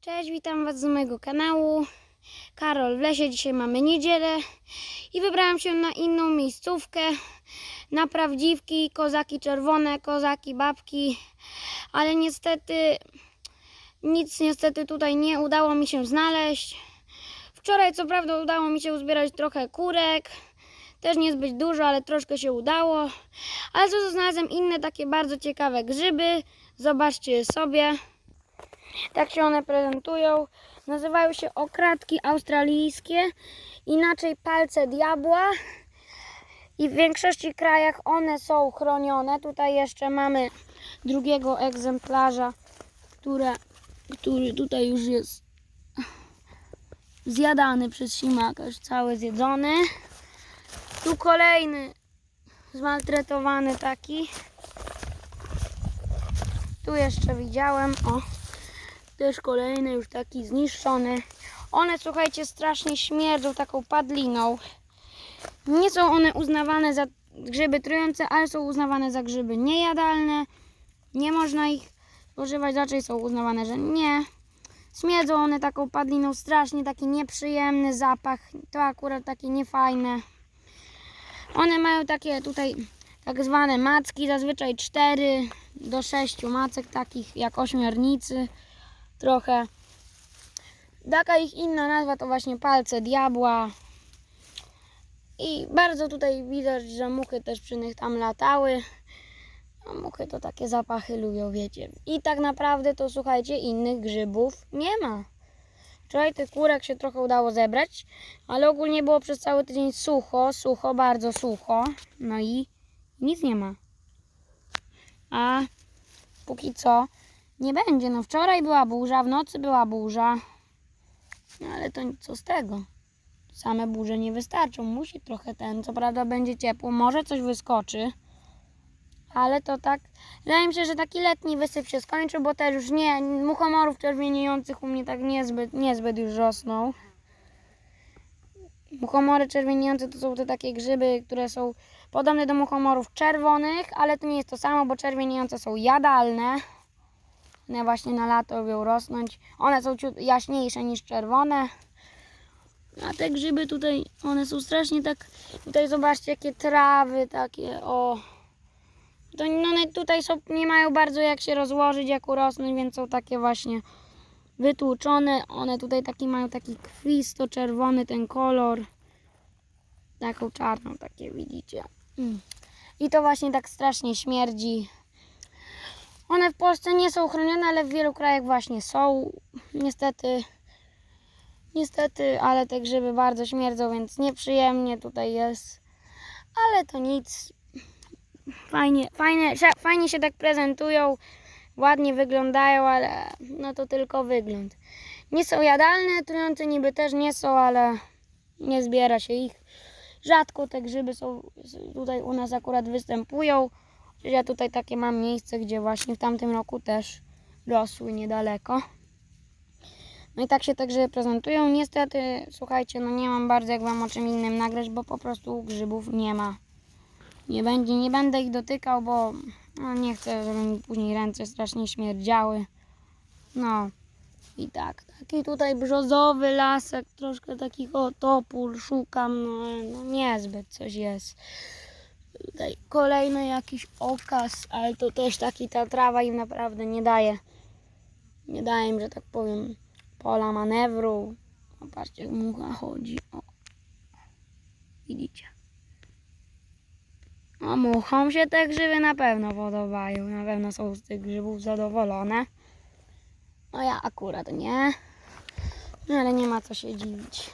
Cześć, witam Was z mojego kanału. Karol w lesie. Dzisiaj mamy niedzielę i wybrałam się na inną miejscówkę. Na prawdziwki, kozaki czerwone, kozaki babki, ale niestety nic niestety tutaj nie udało mi się znaleźć. Wczoraj co prawda udało mi się uzbierać trochę kurek. Też niezbyt dużo, ale troszkę się udało. Ale co znalazłem inne takie bardzo ciekawe grzyby. Zobaczcie sobie. Tak się one prezentują. Nazywają się okradki australijskie, inaczej palce diabła. I w większości krajach one są chronione. Tutaj jeszcze mamy drugiego egzemplarza, które, który tutaj już jest zjadany przez ślimaka, już cały zjedzony. Tu kolejny zmaltretowany taki. Tu jeszcze widziałem, o, też kolejny już taki zniszczony. One, słuchajcie, strasznie śmierdzą taką padliną. Nie są one uznawane za grzyby trujące, ale są uznawane za grzyby niejadalne. Nie można ich spożywać, raczej są uznawane, że nie. Śmierdzą one taką padliną strasznie, taki nieprzyjemny zapach. To akurat takie niefajne. One mają takie tutaj tak zwane macki, zazwyczaj 4 do 6 macek takich jak ośmiornicy trochę. Taka ich inna nazwa to właśnie palce diabła. I bardzo tutaj widać, że muchy też przy nich tam latały. A muchy to takie zapachy lubią, wiecie. I tak naprawdę to słuchajcie, innych grzybów nie ma. Wczoraj tych kurek się trochę udało zebrać, ale ogólnie było przez cały tydzień sucho, sucho, bardzo sucho. No i nic nie ma. A póki co nie będzie. No wczoraj była burza, w nocy była burza. No ale to co z tego? Same burze nie wystarczą. Musi trochę ten. Co prawda będzie ciepło, może coś wyskoczy. Ale to tak. Wydaje mi się, że taki letni wysyp się skończył, bo też już nie. Muchomorów czerwieniejących u mnie tak niezbyt, niezbyt już rosną. Muchomory czerwieniejące to są te takie grzyby, które są podobne do muchomorów czerwonych, ale to nie jest to samo, bo czerwieniejące są jadalne. One właśnie na lato lubią rosnąć. One są jaśniejsze niż czerwone. A te grzyby tutaj, one są strasznie tak, tutaj zobaczcie jakie trawy takie, o. To one tutaj są, nie mają bardzo jak się rozłożyć, jak urosnąć, więc są takie właśnie wytłuczone. One tutaj taki mają taki krwisto czerwony ten kolor. Taką czarną takie widzicie. Mm. I to właśnie tak strasznie śmierdzi. One w Polsce nie są chronione, ale w wielu krajach właśnie są. Niestety, niestety, ale te grzyby bardzo śmierdzą, więc nieprzyjemnie tutaj jest. Ale to nic. Fajnie, fajnie, fajnie się tak prezentują, ładnie wyglądają, ale no to tylko wygląd. Nie są jadalne, trujące niby też nie są, ale nie zbiera się ich. Rzadko te grzyby są tutaj u nas akurat występują. Ja tutaj takie mam miejsce, gdzie właśnie w tamtym roku też rosły niedaleko. No i tak się grzyby prezentują. Niestety, słuchajcie, no nie mam bardzo jak wam o czym innym nagrać, bo po prostu grzybów nie ma. Nie będzie, nie będę ich dotykał, bo no, nie chcę, żeby mi później ręce strasznie śmierdziały. No i tak, taki tutaj brzozowy lasek, troszkę takich o topór szukam, no, no niezbyt coś jest. Tutaj kolejny jakiś okaz, ale to też taki ta trawa im naprawdę nie daje. Nie daje im, że tak powiem, pola manewru. Popatrzcie, jak mucha chodzi. O. Widzicie? A muchom się te grzyby na pewno podobają. Na pewno są z tych grzybów zadowolone. No ja akurat nie. No ale nie ma co się dziwić.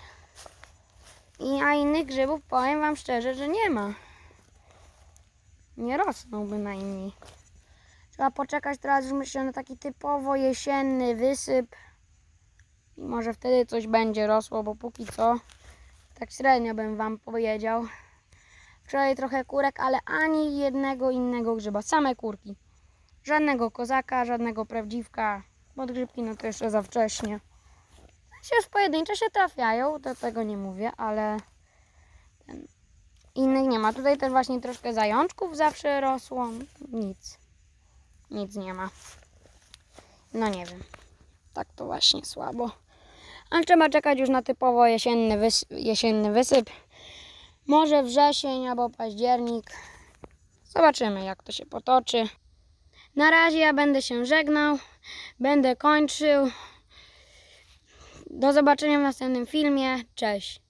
I a innych grzybów powiem wam szczerze, że nie ma. Nie rosną bynajmniej. Trzeba poczekać teraz już myślę na taki typowo jesienny wysyp. I może wtedy coś będzie rosło, bo póki co tak średnio bym wam powiedział. Wczoraj trochę kurek, ale ani jednego innego grzyba. Same kurki. Żadnego kozaka, żadnego prawdziwka. Podgrzybki no to jeszcze za wcześnie. Się już pojedyncze się trafiają, to tego nie mówię, ale ten, innych nie ma. Tutaj też właśnie troszkę zajączków zawsze rosło. Nic. Nic nie ma. No nie wiem. tak to właśnie słabo. Ale trzeba czekać już na typowo jesienny, wys- jesienny wysyp. Może wrzesień albo październik. Zobaczymy, jak to się potoczy. Na razie ja będę się żegnał. Będę kończył. Do zobaczenia w następnym filmie. Cześć.